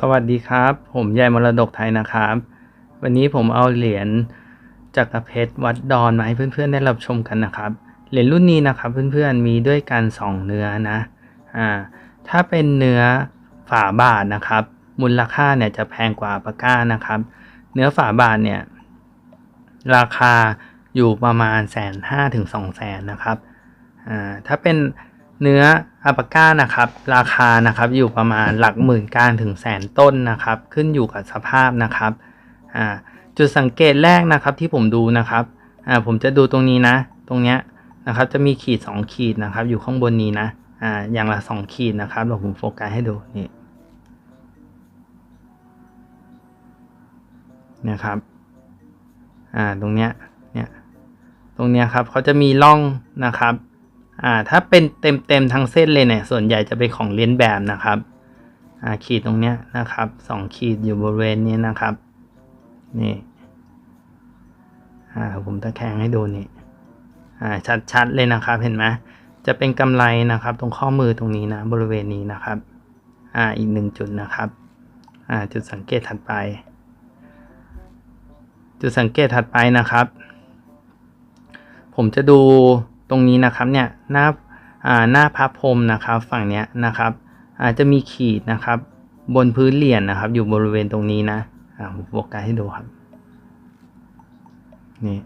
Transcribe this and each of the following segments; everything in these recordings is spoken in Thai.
สวัสดีครับ ผมยายมรดกไทยนะครับ วันนี้ผมเอาเหรียญจักรเพชรวัดดอนมาให้เพื่อนๆได้รับชมกันนะครับ เหรียญรุ่นนี้นะครับเพื่อนๆมีด้วยกันสองเนื้อนะอ่าถ้าเป็นเนื้อฝาบาทนะครับ มูลค่าเนี่ยจะแพงกว่าปากก้านะครับ เนื้อฝาบาทเนี่ยราคาอยู่ประมาณแสนห้าถึงสองแสนนะครับอ่าถ้าเป็น เนื้ออัปาก้านะครับราคานะครับอยู่ประมาณหลักหมื่นกลางถึงแสนต้นนะครับ ขึ้นอยู่กับสภาพนะครับอ่าจุดสังเกตแรกนะครับที่ผมดูนะครับอ่าผมจะดูตรงนี้นะ ตรงเนี้ยนะครับจะมีขีด 2 ขีดนะครับ อยู่ข้างบนนี้นะอ่าอย่างละ 2 ขีดนะครับเดี๋ยวผมโฟกัสให้ดูนี่นะครับอ่าตรงเนี้ยเนี่ยตรงเนี้ยครับเขาจะมีร่องนะครับ อ่าถ้าเป็นเต็มเต็มๆทั้งเส้นเลยเนี่ยส่วนใหญ่จะเป็นของเลียนแบบนะครับอ่าขีดตรงเนี้ยนะครับสองขีดอยู่บริเวณนี้นะครับนี่อ่าผมตะแคงให้ดูนี่อ่าชัดๆเลยนะครับเห็นไหมจะเป็นกำไรนะครับ ตรงข้อมือตรงนี้นะบริเวณนี้นะครับอ่าอีกหนึ่งจุดนะครับอ่าจุดสังเกตถัดไป จุดสังเกตถัดไปนะครับ ผมจะดู ตรงนี้นะครับเนี่ยหน้าอ่าหน้าพระพรมนะครับฝั่งเนี้ยนะครับอาจจะมีขีดนะครับ บนพื้นเหรียญนะครับ อยู่บริเวณตรงนี้นะอ่าผมโฟกัสให้ดูครับนี่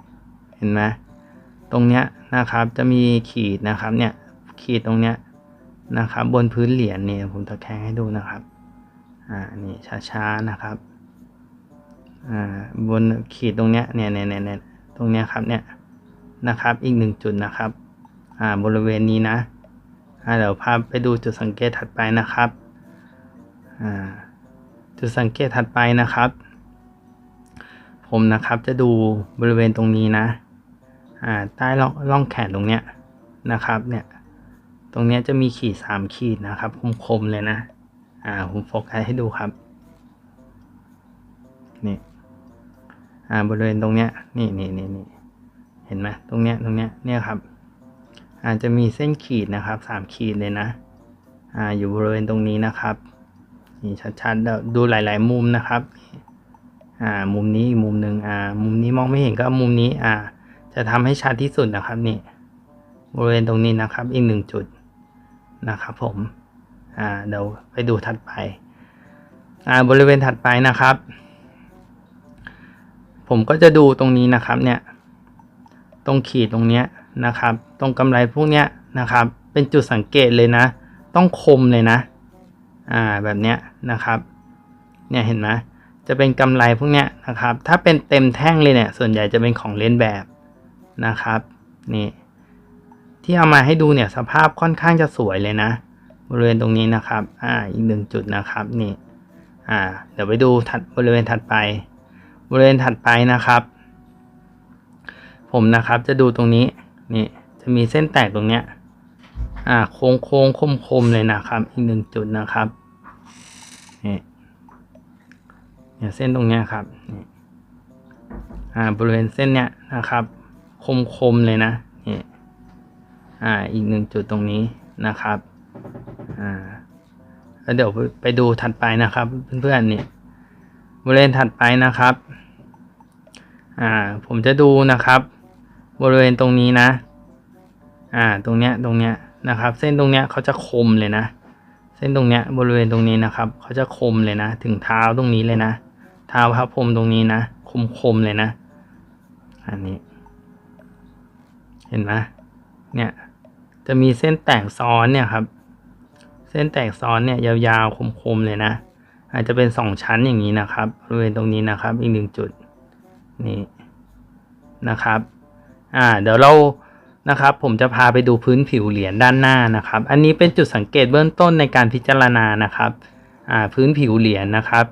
เห็นไหมตรงเนี้ยนะครับจะมีขีดนะครับเนี่ยขีดตรงเนี้ยนะครับ บนพื้นเหรียญเนี่ยผมตะแคงให้ดูนะครับอ่านี่ช้าๆนะครับอ่าบนขีดตรงเนี้ยเนี่ยเนี่ยเนี่ยตรงเนี้ยครับเนี่ย นะครับ อีกหนึ่งจุดนะครับอ่าบริเวณนี้นะอ่าเดี๋ยวพาไปดูจุดสังเกตถัดไปนะครับอ่าจุดสังเกตถัดไปนะครับ ผมนะครับจะดูบริเวณตรงนี้นะอ่าใต้ร่องร่องแขนตรงเนี้ยนะครับเนี่ยตรงเนี้ยจะมีขีดสามขีดนะครับคมๆเลยนะอ่าผมโฟกัสให้ดูครับนี่อ่าบริเวณตรงเนี้ยนี่นี่นี่นี่ เห็นไหมตรงเนี้ยตรงเนี้ยเนี่ยครับ อาจจะมีเส้นขีดนะครับสามขีดเลยนะอ่าอยู่บริเวณตรงนี้นะครับนี่ชัดๆเดี๋ยวดูหลาย ๆ มุมนะครับอ่ามุมนี้อีกมุมหนึ่งอ่ามุมนี้มองไม่เห็นก็มุมนี้อ่าจะทำให้ชัดที่สุดนะครับนี่บริเวณตรงนี้นะครับอีกหนึ่งจุดนะครับผมอ่าเดี๋ยวไปดูถัดไปอ่าบริเวณถัดไปนะครับ ผมก็จะดูตรงนี้นะครับเนี่ย ตรงขีดตรงเนี้ยนะครับ ตรงกำไรพวกเนี้ยนะครับ เป็นจุดสังเกตเลยนะ ต้องคมเลยนะ อ่าแบบเนี้ยนะครับ เนี่ยเห็นไหมจะเป็นกำไรพวกเนี้ยนะครับ ถ้าเป็นเต็มแท่งเลยเนี่ย ส่วนใหญ่จะเป็นของเล่นแบบนะครับ นี่ ที่เอามาให้ดูเนี่ยสภาพค่อนข้างจะสวยเลยนะ บริเวณตรงนี้นะครับ อ่า อีกหนึ่งจุดนะครับ นี่ อ่า เดี๋ยวไปดูถัดบริเวณถัดไป บริเวณถัดไปนะครับ ผมนะครับจะดูตรงนี้นี่จะมีเส้นแตกตรงเนี้ยอ่าโค้งโค้งคมคมเลยนะครับอีกหนึ่งจุดนะครับนี่เนี่ยเส้นตรงเนี้ยครับนี่อ่าบริเวณเส้นเนี้ยนะครับ คมคมเลยนะนี่อ่าอีกหนึ่งจุดตรงนี้นะครับอ่าแล้วเดี๋ยวไปดูถัดไปนะครับ เพื่อนๆนี่บริเวณถัดไปนะครับ อ่าผมจะดูนะครับ บริเวณตรงนี้นะ อ่า ตรงเนี้ย ตรงเนี้ยนะครับ เส้นตรงเนี้ยเขาจะคมเลยนะ เส้นตรงเนี้ย บริเวณตรงนี้นะครับ เขาจะคมเลยนะ ถึงเท้าตรงนี้เลยนะ เท้าพระพรหมตรงนี้นะ คมคมๆเลยนะ อันนี้ เห็นไหมเนี่ย จะมีเส้นแตกซ้อนเนี่ยครับ เส้นแตกซ้อนเนี่ยยาวๆ คมๆ เลยนะ อาจจะเป็นสองชั้นอย่างนี้นะครับ บริเวณตรงนี้นะครับ อีกหนึ่งจุด นี่นะครับ อ่าเดี๋ยวเรานะครับผมจะพาไปดูพื้นผิวเหรียญด้านหน้านะครับ อันนี้เป็นจุดสังเกตเบื้องต้นในการพิจารณานะครับอ่าพื้นผิวเหรียญนะครับ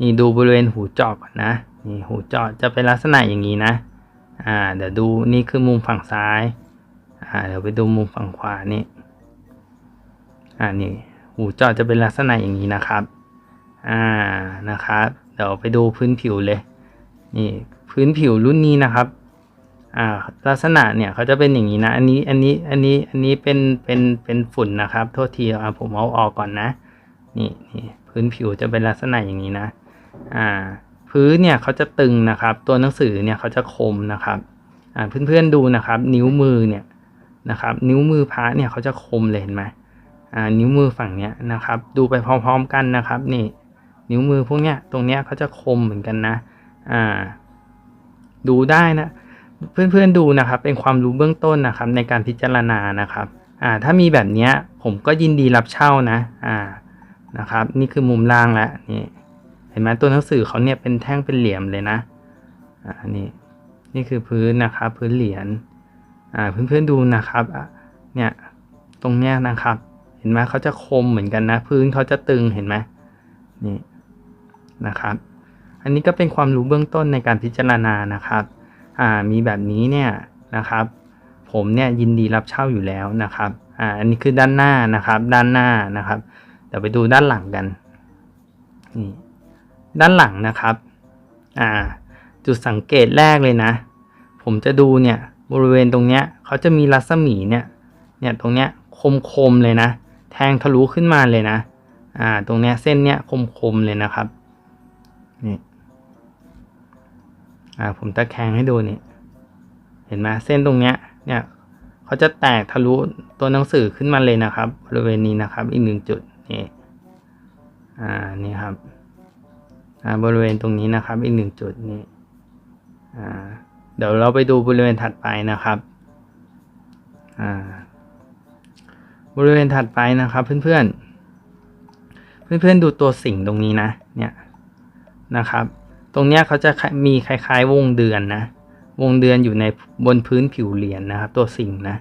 นี่ดูบริเวณหูเจาะก่อนนะนี่หูเจาะจะเป็นลักษณะอย่างนี้นะอ่าเดี๋ยวดูนี่คือมุมฝั่งซ้ายอ่าเดี๋ยวไปดูมุมฝั่งขวานี่อ่านี่หูเจาะจะเป็นลักษณะอย่างนี้นะครับ อ่า นะครับ เดี๋ยวไปดูพื้นผิวเลย นี่ พื้นผิวรุ่นนี้นะครับ อ่าลักษณะเนี่ยเขาจะเป็นอย่างนี้นะ อันนี้อันนี้อันนี้อันนี้เป็นเป็นเป็นฝุ่นนะครับ โทษทีอ่าผมเอาออกก่อนนะ นี่นี่พื้นผิวจะเป็นลักษณะอย่างนี้นะ อ่า พื้นเนี่ยเขาจะตึงนะครับ ตัวหนังสือเนี่ยเขาจะคมนะครับ อ่าเพื่อนๆดูนะครับ นิ้วมือเนี่ยนะครับ นิ้วมือพระเนี่ยเขาจะคมเลยเห็นไหมอ่านิ้วมือฝั่งเนี้ยนะครับ ดูไปพร้อมๆกันนะครับ นี่ นิ้วมือพวกเนี้ยตรงเนี้ยเขาจะคมเหมือนกันนะ อ่า ดูได้นะ เพื่อนๆดูนะครับ เป็นความรู้เบื้องต้นนะครับ ในการพิจารณานะครับอ่าถ้ามีแบบนี้ผมก็ยินดีรับเช่านะอ่านะครับ นี่คือมุมล่างแล้วนี่เห็นไหมตัวหนังสือเขาเนี่ยเป็นแท่งเป็นเหลี่ยมเลยนะอ่านี่นี่คือพื้นนะครับ พื้นเหรียญอ่าเพื่อนๆดูนะครับเนี่ยตรงเนี้ยนะครับ เห็นไหมเขาจะคมเหมือนกันนะ พื้นเขาจะตึงเห็นไหมนี่นะครับ อันนี้ก็เป็นความรู้เบื้องต้นในการพิจารณานะครับ อ่ามีแบบนี้เนี่ยนะครับผมเนี่ยยินดีรับเช่าอยู่แล้วนะครับอ่าอันนี้คือด้านหน้านะครับ ด้านหน้านะครับเดี๋ยวไปดูด้านหลังกันนี่ด้านหลังนะครับอ่าจุดสังเกตแรกเลยนะ ผมจะดูเนี่ยบริเวณตรงเนี้ยเขาจะมีรัศมีเนี่ยเนี่ยตรงเนี้ยคมๆเลยนะ แทงทะลุขึ้นมาเลยนะอ่าตรงเนี้ยเส้นเนี้ยคมๆเลยนะครับนี่ อ่าผมตะแคงให้ดูนี่ เห็นไหมเส้นตรงเนี้ย เนี่ยเขาจะแตกทะลุตัวหนังสือขึ้นมาเลยนะครับบริเวณนี้นะครับ อีกหนึ่งจุดนี่อ่านี่ครับอ่าบริเวณตรงนี้นะครับ อีกหนึ่งจุดนี่อ่าเดี๋ยวเราไปดูบริเวณถัดไปนะครับอ่าบริเวณถัดไปนะครับเพื่อนๆเพื่อนๆดูตัวสิ่งตรงนี้นะ เนี่ยนะครับ ตรงเนี้ยเขาจะมีคล้ายๆ วงเดือนนะ วงเดือนอยู่ในบนพื้นผิวเหรียญนนะครับ ตัวสิ่งนะ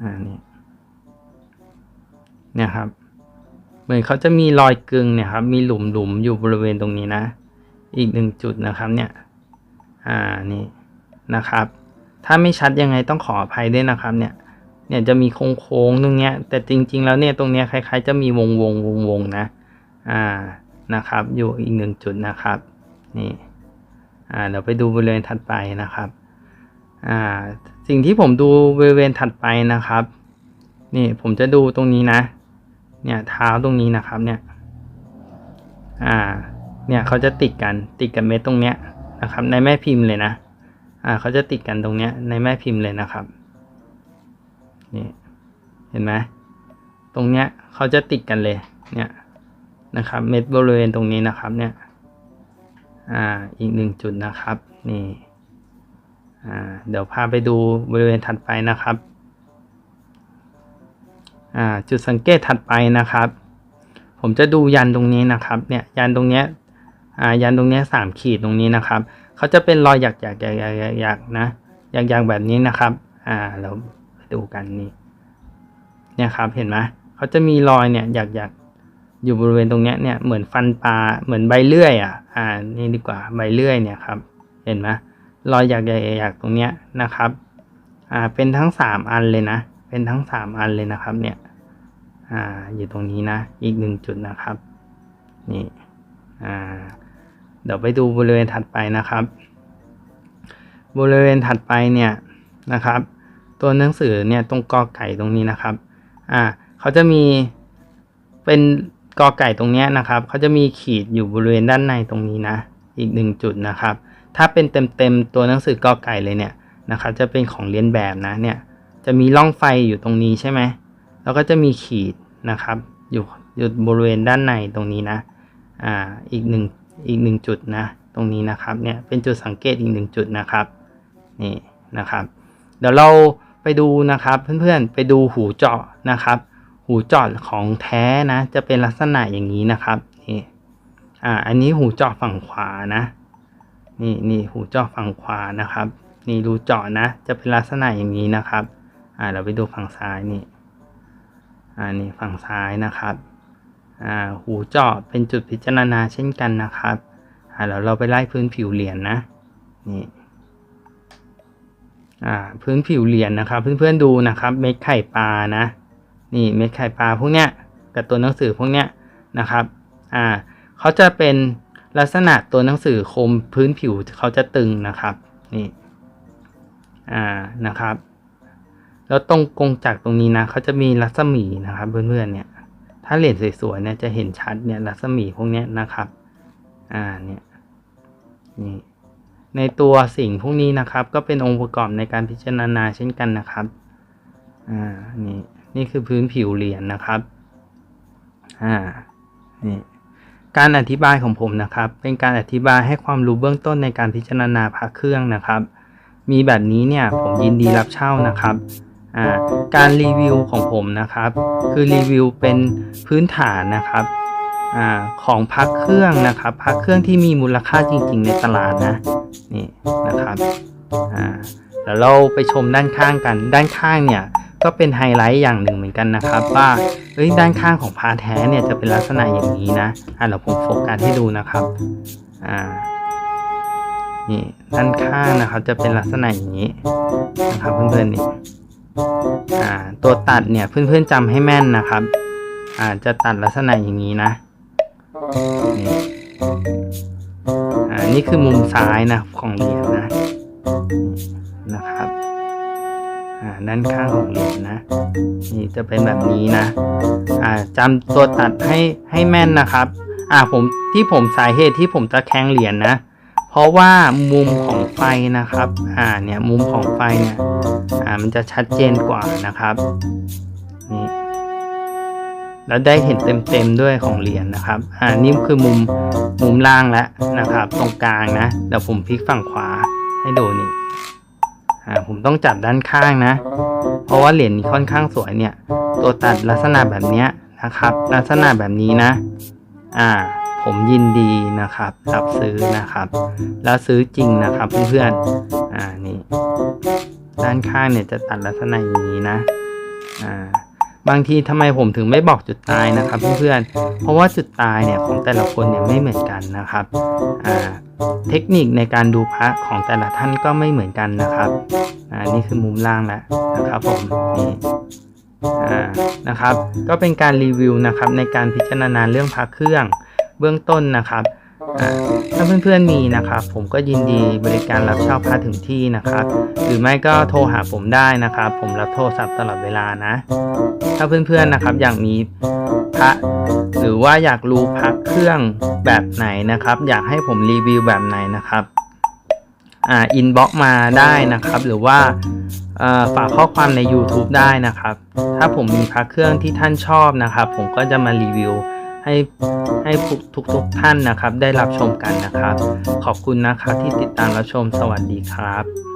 อ่านี่เนี่ยครับเหมือนเขาจะมีรอยกึงเนี่ยครับ มีหลุมหลุมๆอยู่บริเวณตรงนี้นะ อีกหนึ่งจุดนะครับเนี่ย อ่านี่นะครับ ถ้าไม่ชัดยังไงต้องขออภัยด้วยนะครับเนี่ย เนี่ยจะมีโค้งโค้งๆตรงเนี้ย แต่จริง ๆ แล้วเนี่ยตรงเนี้ยคล้าย ๆ จะมีวงวงวงวงๆนะ อ่านะครับ อยู่อีกหนึ่งจุดนะครับ นี่เดี๋ยวไปดูบริเวณถัดไปนะครับสิ่งที่ผมดูบริเวณถัดไปนะครับ นี่ผมจะดูตรงนี้นะ เนี่ยเท้าตรงนี้นะครับเนี่ย อ่า เนี่ยเขาจะติดกันติดกับเม็ดตรงเนี้ยนะครับ ในแม่พิมพ์เลยนะ อ่าเขาจะติดกันตรงเนี้ยในแม่พิมพ์เลยนะครับ นี่เห็นไหมตรงเนี้ยเขาจะติดกันเลย เนี่ยนะครับ เม็ดบริเวณตรงนี้นะครับ เนี่ย อ่าอีกหนึ่งจุดนะครับนี่อ่าเดี๋ยวพาไปดูบริเวณถัดไปนะครับอ่าจุดสังเกตถัดไปนะครับ ผมจะดูยันตรงนี้นะครับเนี่ยยันตรงเนี้ยอ่ายันตรงเนี้ยสามขีดตรงนี้นะครับเขาจะเป็นรอยหยักหยักหยักหยักหยักหยักนะหยักหยักแบบนี้นะครับอ่าเราไปดูกันนี่เนี่ยครับเห็นไหมเขาจะมีรอยเนี่ยหยักหยัก อยู่บริเวณตรงเนี้ยเนี่ยเหมือนฟันปลาเหมือนใบเลื่อยอะอ่านี่ดีกว่าใบเลื่อยเนี่ยครับเห็นไหมรอยหยักหยักหยักหยักตรงเนี้ยนะครับอ่าเป็นทั้งสามอันเลยนะเป็นทั้งสามอันเลยนะครับเนี่ยอ่าอยู่ตรงนี้นะอีกหนึ่งจุดนะครับนี่อ่าเดี๋ยวไปดูบริเวณถัดไปนะครับ บริเวณถัดไปเนี่ยนะครับ ตัวหนังสือเนี่ยตรงกอไก่ตรงนี้นะครับอ่าเขาจะมีเป็น กอไก่ตรงนี้นะครับเขาจะมีขีดอยู่บริเวณด้านในตรงนี้นะ อีกหนึ่งจุดนะครับ ถ้าเป็นเต็มๆตัวหนังสือกอไก่เลยเนี่ยนะครับ จะเป็นของเรียนแบบนะเนี่ยจะมีร่องไฟอยู่ตรงนี้ใช่ไหมแล้วก็จะมีขีดนะครับอยู่อยู่บริเวณด้านในตรงนี้นะอ่าอีกหนึ่งอีกหนึ่งจุดนะตรงนี้นะครับเนี่ยเป็นจุดสังเกตอีกหนึ่งจุดนะครับนี่นะครับ เดี๋ยวเราไปดูนะครับเพื่อนๆไปดูหูเจาะนะครับ หูจาะของแท้นะ จะเป็นลักษณะอย่างนี้นะครับนี่อ่าอันนี้หูจาะฝั่งขวานะ นี่นี่หูจาะฝั่งขวานะครับ นี่รูจาะนะ จะเป็นลักษณะอย่างนี้นะครับ อ่าเราไปดูฝั่งซ้ายนี่อ่านี่ฝั่งซ้ายนะครับอ่าหูจาะเป็นจุดพิจารณาเช่นกันนะครับอ่าแล้วเราไปไล่พื้นผิวเหรียญนะนี่อ่าพื้นผิวเหรียญนะครับ เพื่อนๆดูนะครับ เม็ดไข่ปลานะ นี่เม็ดไข่ปลาพวกเนี้ยกับตัวหนังสือพวกเนี้ยนะครับอ่าเขาจะเป็นลักษณะตัวหนังสือคมพื้นผิวเขาจะตึงนะครับนี่อ่านะครับ แล้วตรงกงจักรตรงนี้นะเขาจะมีรัศมีนะครับเพื่อนๆเนี่ยถ้าเหรียญสวยๆเนี่ยจะเห็นชัดเนี่ยรัศมีพวกเนี้ยนะครับอ่าเนี่ยนี่ในตัวสิ่งพวกนี้นะครับ ก็เป็นองค์ประกอบในการพิจารณาเช่นกันนะครับอ่านี่ นี่คือพื้นผิวเหรียญนะครับอ่านี่การอธิบายของผมนะครับ เป็นการอธิบายให้ความรู้เบื้องต้นในการพิจารณาพระเครื่องนะครับ มีแบบนี้เนี่ยผมยินดีรับเช่านะครับอ่าการรีวิวของผมนะครับ คือรีวิวเป็นพื้นฐานนะครับอาของพักเครื่องนะครับพักเครื่องที่มีมูลค่าจริง ๆ ในตลาดนะนี่นะครับอ่าเดี๋ยวเราไปชมด้านข้างกันด้านข้างเนี่ย ก็เป็นไฮไลท์อย่างหนึ่งเหมือนกันนะครับ ว่าเฮ้ยด้านข้างของพาแท้เนี่ยจะเป็นลักษณะอย่างนี้นะอ่าเดี๋ยวผมโฟกัสให้ดูนะครับอ่านี่ด้านข้างนะครับจะเป็นลักษณะอย่างนี้นะครับเพื่อนๆนี่อ่าตัวตัดเนี่ยเพื่อนๆจำให้แม่นนะครับอ่าจะตัดลักษณะอย่างนี้นะนี่อ่านี่คือมุมซ้ายนะของเหรียญนะนะครับ อ่าด้านข้างของเหรียญนะ นี่จะเป็นแบบนี้นะ อ่าจำตัวตัดให้ให้แม่นนะครับ อ่าผมที่ผมสาเหตุที่ผมจะแข้งเหรียญนะ เพราะว่ามุมของไฟนะครับ อ่าเนี่ยมุมของไฟเนี่ย อ่ามันจะชัดเจนกว่านะครับ นี่แล้วได้เห็นเต็มๆด้วยของเหรียญนะครับ อ่านี่คือมุมมุมล่างแล้วนะครับ ตรงกลางนะ เดี๋ยวผมพลิกฝั่งขวาให้ดูนี่ อ่าผมต้องจับด้านข้างนะ เพราะว่าเหรียญนี้ค่อนข้างสวยเนี่ย ตัวตัดลักษณะแบบนี้นะครับ ลักษณะแบบนี้นะ อ่า ผมยินดีนะครับรับซื้อนะครับ แล้วซื้อจริงนะครับเพื่อนๆอ่านี่ด้านข้างเนี่ยจะตัดลักษณะอย่างนี้นะ อ่า บางทีทำไมผมถึงไม่บอกจุดตายนะครับเพื่อนๆ เพราะว่าจุดตายเนี่ยของแต่ละคนเนี่ยไม่เหมือนกันนะครับ อ่า เทคนิคในการดูพระของแต่ละท่านก็ไม่เหมือนกันนะครับ อ่า นี่คือมุมล่างแล้วนะครับผม นี่อ่านะครับ ก็เป็นการรีวิวนะครับในการพิจารณาเรื่องพระเครื่องเบื้องต้นนะครับอ่า ถ้าเพื่อนๆมีนะครับผมก็ยินดีบริการรับเช่าพระถึงที่นะครับ หรือไม่ก็โทรหาผมได้นะครับ ผมรับโทรศัพท์ตลอดเวลานะ ถ้าเพื่อนๆนะครับอยากมีพระหรือว่าอยากรู้พระเครื่องแบบไหนนะครับ อยากให้ผมรีวิวแบบไหนนะครับอ่าอินบ็อกมาได้นะครับ หรือว่าฝากข้อความใน YouTube ได้นะครับ ถ้าผมมีพระเครื่องที่ท่านชอบนะครับ ผมก็จะมารีวิว ให้ให้ทุกทุกท่านนะครับ ได้รับชมกันนะครับ ขอบคุณนะครับที่ติดตามรับชมสวัสดีครับ